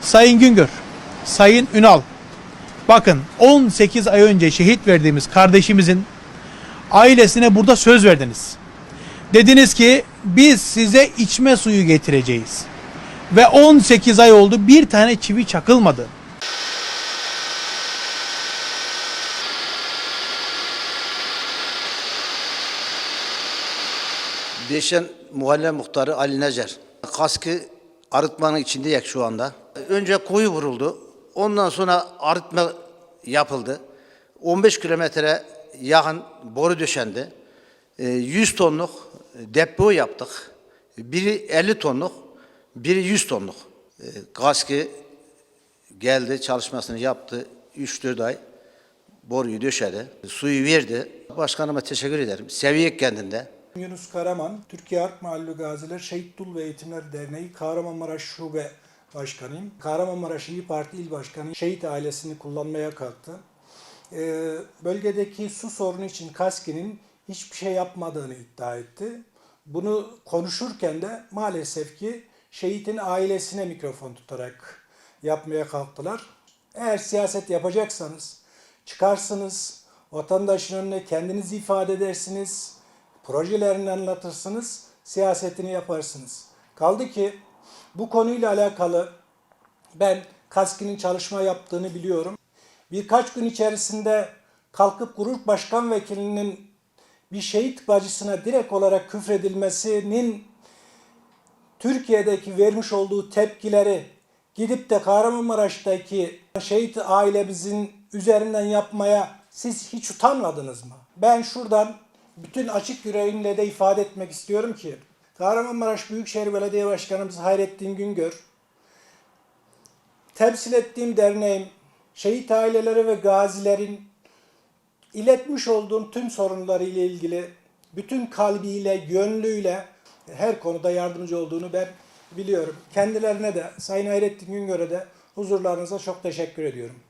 Sayın Güngör, Sayın Ünal, bakın 18 ay önce şehit verdiğimiz kardeşimizin ailesine burada söz verdiniz. Dediniz ki biz size içme suyu getireceğiz. Ve 18 ay oldu bir tane çivi çakılmadı. Beşen Muhalle Muhtarı Ali Necer. Kaskı arıtmanın içindeyek şu anda. Önce kuyu vuruldu. Ondan sonra arıtma yapıldı. 15 kilometre yakın boru döşendi. Ee, 100 tonluk depo yaptık. Biri 50 tonluk, biri 100 tonluk. Ee, Kaskı geldi, çalışmasını yaptı. 3-4 ay boruyu döşedi. Suyu verdi. Başkanıma teşekkür ederim. Seviyek kendinde. Yunus Karaman, Türkiye Harp Mahalli Gaziler Şehit Dul ve Eğitimler Derneği Kahramanmaraş Şube Başkanıyım. Kahramanmaraş İyi Parti İl Başkanı şehit ailesini kullanmaya kalktı. Ee, bölgedeki su sorunu için KASKİ'nin hiçbir şey yapmadığını iddia etti. Bunu konuşurken de maalesef ki şehitin ailesine mikrofon tutarak yapmaya kalktılar. Eğer siyaset yapacaksanız çıkarsınız, vatandaşın önüne kendinizi ifade edersiniz, projelerini anlatırsınız, siyasetini yaparsınız. Kaldı ki bu konuyla alakalı ben KASKİ'nin çalışma yaptığını biliyorum. Birkaç gün içerisinde kalkıp grup başkan vekilinin bir şehit bacısına direkt olarak küfredilmesinin Türkiye'deki vermiş olduğu tepkileri gidip de Kahramanmaraş'taki şehit ailemizin üzerinden yapmaya siz hiç utanmadınız mı? Ben şuradan bütün açık yüreğimle de ifade etmek istiyorum ki Kahramanmaraş Büyükşehir Belediye Başkanımız Hayrettin Güngör temsil ettiğim derneğim şehit aileleri ve gazilerin iletmiş olduğum tüm sorunları ile ilgili bütün kalbiyle, gönlüyle her konuda yardımcı olduğunu ben biliyorum. Kendilerine de Sayın Hayrettin Güngör'e de huzurlarınıza çok teşekkür ediyorum.